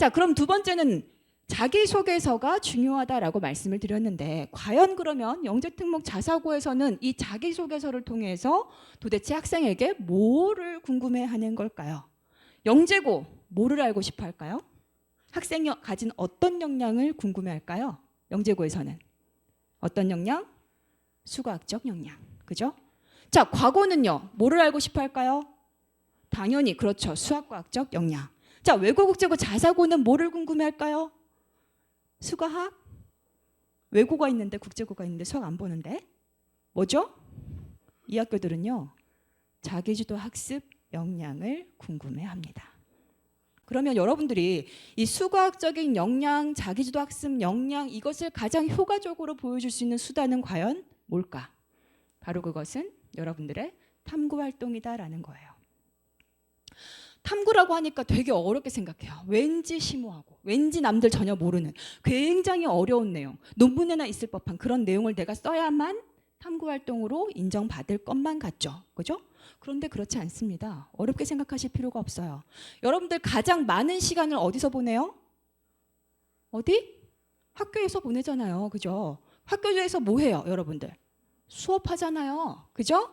자, 그럼 두 번째는 자기소개서가 중요하다라고 말씀을 드렸는데 과연 그러면 영재특목 자사고에서는 이 자기소개서를 통해서 도대체 학생에게 뭐를 궁금해하는 걸까요? 영재고 뭐를 알고 싶어 할까요? 학생이 가진 어떤 역량을 궁금해할까요? 영재고에서는 어떤 역량? 수과학적 역량, 그죠? 자, 과거는요, 뭐를 알고 싶어 할까요? 당연히 그렇죠, 수학과학적 역량. 자, 외국국제고 자사고는 뭐를 궁금해할까요? 수과학? 외고가 있는데 국제고가 있는데 수학 안 보는데 뭐죠? 이 학교들은요 자기주도 학습 역량을 궁금해합니다. 그러면 여러분들이 이 수과학적인 역량, 자기주도 학습 역량 이것을 가장 효과적으로 보여줄 수 있는 수단은 과연 뭘까? 바로 그것은 여러분들의 탐구 활동이다라는 거예요. 탐구라고 하니까 되게 어렵게 생각해요. 왠지 심오하고, 왠지 남들 전혀 모르는 굉장히 어려운 내용, 논문에나 있을 법한 그런 내용을 내가 써야만 탐구 활동으로 인정받을 것만 같죠. 그죠? 그런데 그렇지 않습니다. 어렵게 생각하실 필요가 없어요. 여러분들 가장 많은 시간을 어디서 보내요? 어디? 학교에서 보내잖아요. 그죠? 학교에서 뭐 해요, 여러분들? 수업하잖아요. 그죠?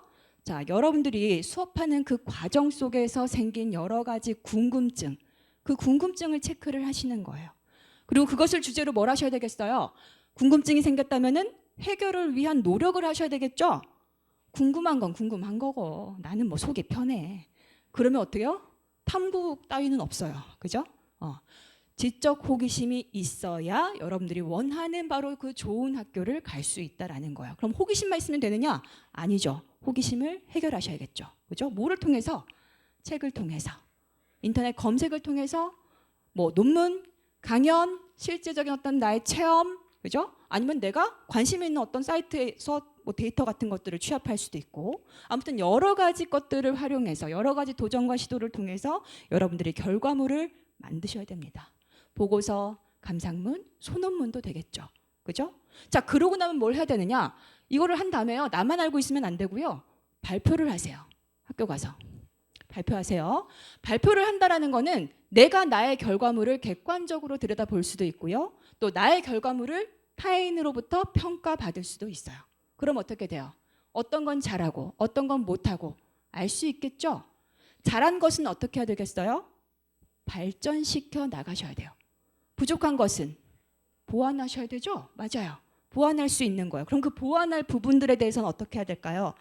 자, 여러분들이 수업하는 그 과정 속에서 생긴 여러 가지 궁금증, 그 궁금증을 체크를 하시는 거예요. 그리고 그것을 주제로 뭘 하셔야 되겠어요? 궁금증이 생겼다면은 해결을 위한 노력을 하셔야 되겠죠? 궁금한 건 궁금한 거고 나는 뭐 속이 편해. 그러면 어때요? 탐구 따위는 없어요. 그죠? 어. 지적 호기심이 있어야 여러분들이 원하는 바로 그 좋은 학교를 갈 수 있다라는 거예요. 그럼 호기심만 있으면 되느냐? 아니죠. 호기심을 해결하셔야겠죠. 그죠? 뭐를 통해서? 책을 통해서. 인터넷 검색을 통해서 뭐 논문, 강연, 실제적인 어떤 나의 체험, 그죠? 아니면 내가 관심 있는 어떤 사이트에서 뭐 데이터 같은 것들을 취합할 수도 있고 아무튼 여러 가지 것들을 활용해서 여러 가지 도전과 시도를 통해서 여러분들이 결과물을 만드셔야 됩니다. 보고서, 감상문, 소논문도 되겠죠. 그죠? 자, 그러고 나면 뭘 해야 되느냐? 이거를 한 다음에요. 나만 알고 있으면 안 되고요. 발표를 하세요. 학교 가서. 발표하세요. 발표를 한다라는 거는 내가 나의 결과물을 객관적으로 들여다볼 수도 있고요. 또 나의 결과물을 타인으로부터 평가받을 수도 있어요. 그럼 어떻게 돼요? 어떤 건 잘하고 어떤 건 못하고 알 수 있겠죠? 잘한 것은 어떻게 해야 되겠어요? 발전시켜 나가셔야 돼요. 부족한 것은 보완하셔야 되죠? 맞아요. 보완할 수 있는 거예요. 그럼 그 보완할 부분들에 대해서는 어떻게 해야 될까요?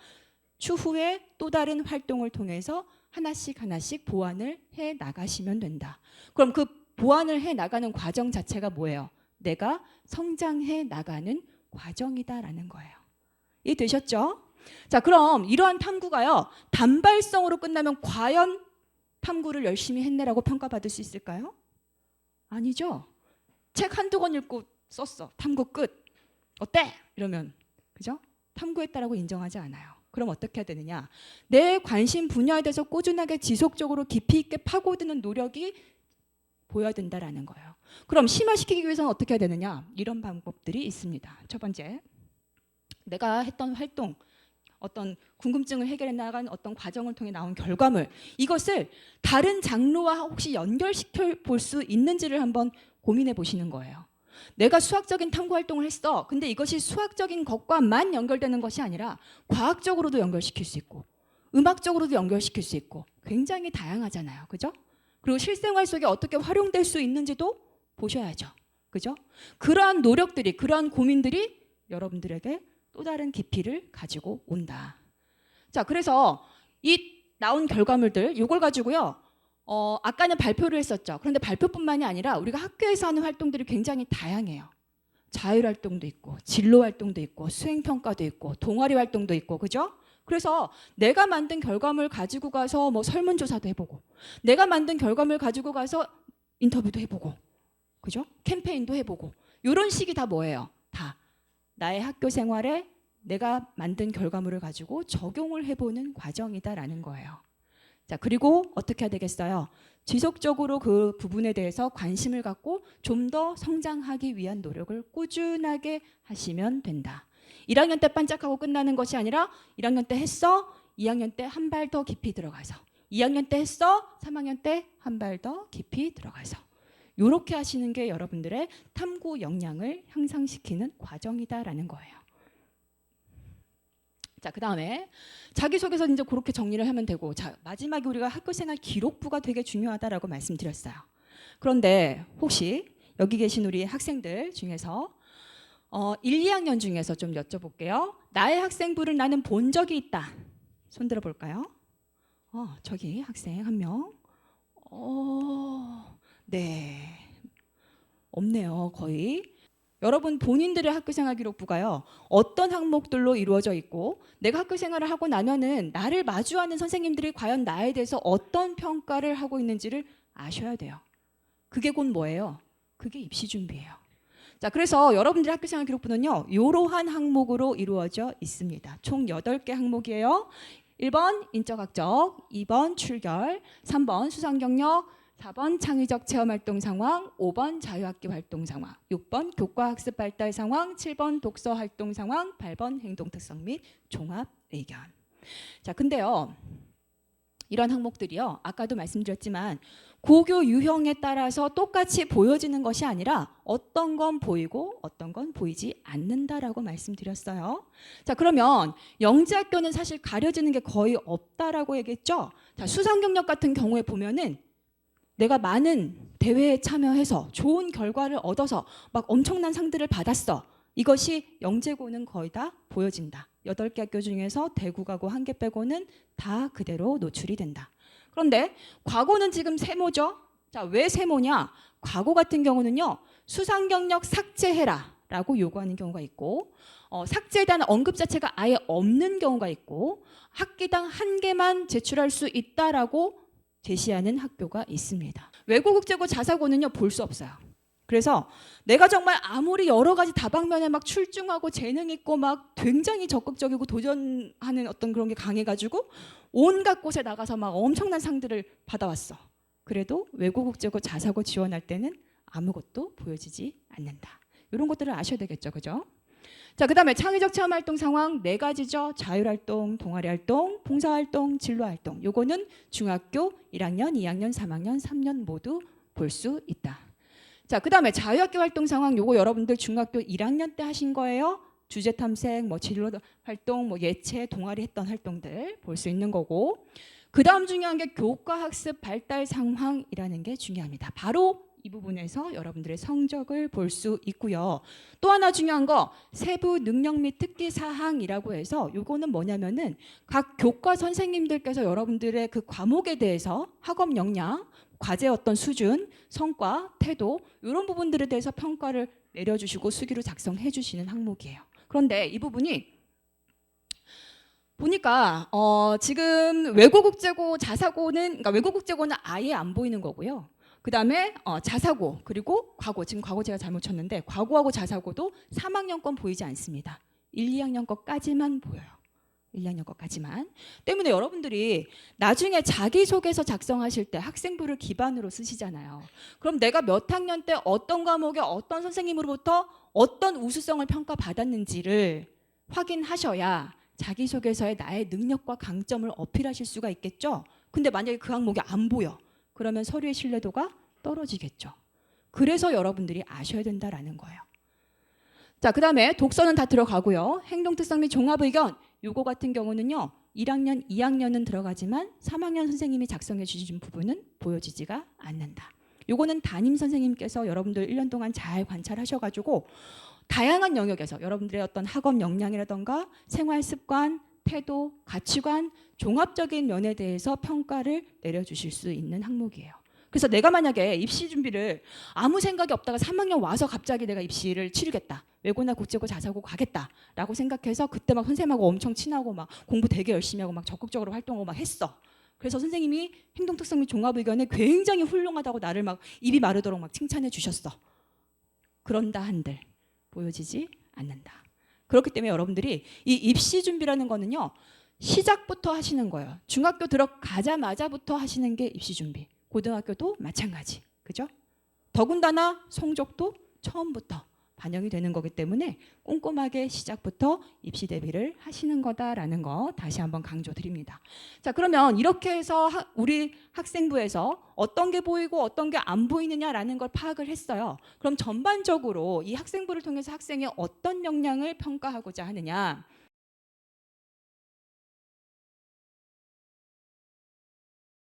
추후에 또 다른 활동을 통해서 하나씩 하나씩 보완을 해 나가시면 된다. 그럼 그 보완을 해 나가는 과정 자체가 뭐예요? 내가 성장해 나가는 과정이다라는 거예요. 이 되셨죠? 자, 그럼 이러한 탐구가요. 단발성으로 끝나면 과연 탐구를 열심히 했네라고 평가받을 수 있을까요? 아니죠. 책 한두 권 읽고 썼어. 탐구 끝. 어때? 이러면 그죠? 탐구했다라고 인정하지 않아요. 그럼 어떻게 해야 되느냐? 내 관심 분야에 대해서 꾸준하게 지속적으로 깊이 있게 파고드는 노력이 보여야 된다라는 거예요. 그럼 심화시키기 위해서는 어떻게 해야 되느냐? 이런 방법들이 있습니다. 첫 번째, 내가 했던 활동, 어떤 궁금증을 해결해 나간 어떤 과정을 통해 나온 결과물, 이것을 다른 장르와 혹시 연결시켜 볼 수 있는지를 한번 고민해 보시는 거예요. 내가 수학적인 탐구 활동을 했어. 근데 이것이 수학적인 것과만 연결되는 것이 아니라 과학적으로도 연결시킬 수 있고 음악적으로도 연결시킬 수 있고 굉장히 다양하잖아요. 그죠? 그리고 실생활 속에 어떻게 활용될 수 있는지도 보셔야죠. 그죠? 그러한 노력들이 그러한 고민들이 여러분들에게 또 다른 깊이를 가지고 온다. 자, 그래서 이 나온 결과물들 이걸 가지고요. 어, 아까는 발표를 했었죠. 그런데 발표뿐만이 아니라 우리가 학교에서 하는 활동들이 굉장히 다양해요. 자율 활동도 있고, 진로 활동도 있고, 수행 평가도 있고, 동아리 활동도 있고, 그죠? 그래서 내가 만든 결과물 가지고 가서 뭐 설문조사도 해보고, 내가 만든 결과물 가지고 가서 인터뷰도 해보고, 그죠? 캠페인도 해보고, 이런 식이 다 뭐예요? 다 나의 학교 생활에 내가 만든 결과물을 가지고 적용을 해보는 과정이다라는 거예요. 자, 그리고 어떻게 해야 되겠어요? 지속적으로 그 부분에 대해서 관심을 갖고 좀 더 성장하기 위한 노력을 꾸준하게 하시면 된다. 1학년 때 반짝하고 끝나는 것이 아니라 1학년 때 했어. 2학년 때 한 발 더 깊이 들어가서 2학년 때 했어. 3학년 때 한 발 더 깊이 들어가서 이렇게 하시는 게 여러분들의 탐구 역량을 향상시키는 과정이다라는 거예요. 자, 그 다음에 자기소개서 이제 그렇게 정리를 하면 되고 자, 마지막에 우리가 학교생활 기록부가 되게 중요하다라고 말씀드렸어요. 그런데 혹시 여기 계신 우리 학생들 중에서 어, 1, 2학년 중에서 좀 여쭤볼게요. 나의 학생부를 나는 본 적이 있다. 손 들어 볼까요? 어, 저기 학생 한 명. 어, 네. 없네요, 거의. 여러분 본인들의 학교생활 기록부가요 어떤 항목들로 이루어져 있고 내가 학교생활을 하고 나면은 나를 마주하는 선생님들이 과연 나에 대해서 어떤 평가를 하고 있는지를 아셔야 돼요. 그게 곧 뭐예요? 그게 입시 준비예요. 자, 그래서 여러분들의 학교생활 기록부는요 이러한 항목으로 이루어져 있습니다. 총 8개 항목이에요. 1번 인적 학적, 2번 출결, 3번 수상 경력, 4번 창의적 체험 활동 상황, 5번 자유학기 활동 상황, 6번 교과 학습 발달 상황, 7번 독서 활동 상황, 8번 행동 특성 및 종합 의견. 자, 근데요. 이런 항목들이요. 아까도 말씀드렸지만 고교 유형에 따라서 똑같이 보여지는 것이 아니라 어떤 건 보이고 어떤 건 보이지 않는다라고 말씀드렸어요. 자, 그러면 영재학교는 사실 가려지는 게 거의 없다라고 얘기했죠. 자, 수상 경력 같은 경우에 보면은 내가 많은 대회에 참여해서 좋은 결과를 얻어서 막 엄청난 상들을 받았어. 이것이 영재고는 거의 다 보여진다. 여덟 개 학교 중에서 대구가고 한 개 빼고는 다 그대로 노출이 된다. 그런데 과거는 지금 세모죠. 자, 왜 세모냐? 과거 같은 경우는요. 수상 경력 삭제해라 라고 요구하는 경우가 있고 어, 삭제에 대한 언급 자체가 아예 없는 경우가 있고 학기당 한 개만 제출할 수 있다라고 제시하는 학교가 있습니다. 외국국제고 자사고는요 볼 수 없어요. 그래서 내가 정말 아무리 여러 가지 다방면에 막 출중하고 재능 있고 막 굉장히 적극적이고 도전하는 어떤 그런 게 강해가지고 온갖 곳에 나가서 막 엄청난 상들을 받아왔어. 그래도 외국국제고 자사고 지원할 때는 아무것도 보여지지 않는다. 이런 것들을 아셔야 되겠죠, 그죠? 자, 그 다음에 창의적 체험 활동 상황 네 가지죠. 자율 활동, 동아리 활동, 봉사 활동, 진로 활동. 요거는 중학교 1학년, 2학년, 3학년, 3년 모두 볼 수 있다. 자, 그 다음에 자유학기 활동 상황 요거 여러분들 중학교 1학년 때 하신 거예요. 주제 탐색, 뭐 진로 활동, 뭐 예체, 동아리 했던 활동들 볼 수 있는 거고. 그 다음 중요한 게 교과 학습 발달 상황이라는 게 중요합니다. 바로 이 부분에서 여러분들의 성적을 볼 수 있고요. 또 하나 중요한 거 세부 능력 및 특기 사항이라고 해서 요거는 뭐냐면은 각 교과 선생님들께서 여러분들의 그 과목에 대해서 학업 역량, 과제 어떤 수준, 성과, 태도 이런 부분들에 대해서 평가를 내려주시고 수기로 작성해 주시는 항목이에요. 그런데 이 부분이 보니까 어, 지금 외국국제고 자사고는 그러니까 외국국제고는 아예 안 보이는 거고요. 그 다음에 어, 자사고 그리고 과고 지금 과거 제가 잘못 쳤는데 과고하고 자사고도 3학년 건 보이지 않습니다. 1, 2학년 것까지만 보여요. 1, 2학년 것까지만. 때문에 여러분들이 나중에 자기소개서 작성하실 때 학생부를 기반으로 쓰시잖아요. 그럼 내가 몇 학년 때 어떤 과목에 어떤 선생님으로부터 어떤 우수성을 평가받았는지를 확인하셔야 자기소개서에 나의 능력과 강점을 어필하실 수가 있겠죠. 근데 만약에 그 항목이 안 보여. 그러면 서류의 신뢰도가 떨어지겠죠. 그래서 여러분들이 아셔야 된다라는 거예요. 자, 그 다음에 독서는 다 들어가고요. 행동 특성 및 종합 의견 요거 같은 경우는요. 1학년, 2학년은 들어가지만 3학년 선생님이 작성해 주신 부분은 보여지지가 않는다. 요거는 담임 선생님께서 여러분들 1년 동안 잘 관찰하셔 가지고 다양한 영역에서 여러분들의 어떤 학업 역량이라던가 생활 습관, 태도, 가치관, 종합적인 면에 대해서 평가를 내려주실 수 있는 항목이에요. 그래서 내가 만약에 입시 준비를 아무 생각이 없다가 3학년 와서 갑자기 내가 입시를 치르겠다. 외고나 국제고 자사고 가겠다라고 생각해서 그때 막 선생님하고 엄청 친하고 막 공부 되게 열심히 하고 막 적극적으로 활동하고 막 했어. 그래서 선생님이 행동 특성 및 종합 의견에 굉장히 훌륭하다고 나를 막 입이 마르도록 막 칭찬해 주셨어. 그런다 한들 보여지지 않는다. 그렇기 때문에 여러분들이 이 입시 준비라는 거는요. 시작부터 하시는 거예요. 중학교 들어가자마자부터 하시는 게 입시 준비. 고등학교도 마찬가지. 그죠? 더군다나 성적도 처음부터 반영이 되는 거기 때문에 꼼꼼하게 시작부터 입시 대비를 하시는 거다라는 거 다시 한번 강조드립니다. 자, 그러면 이렇게 해서 하- 우리 학생부에서 어떤 게 보이고 어떤 게 안 보이느냐라는 걸 파악을 했어요. 그럼 전반적으로 이 학생부를 통해서 학생의 어떤 역량을 평가하고자 하느냐?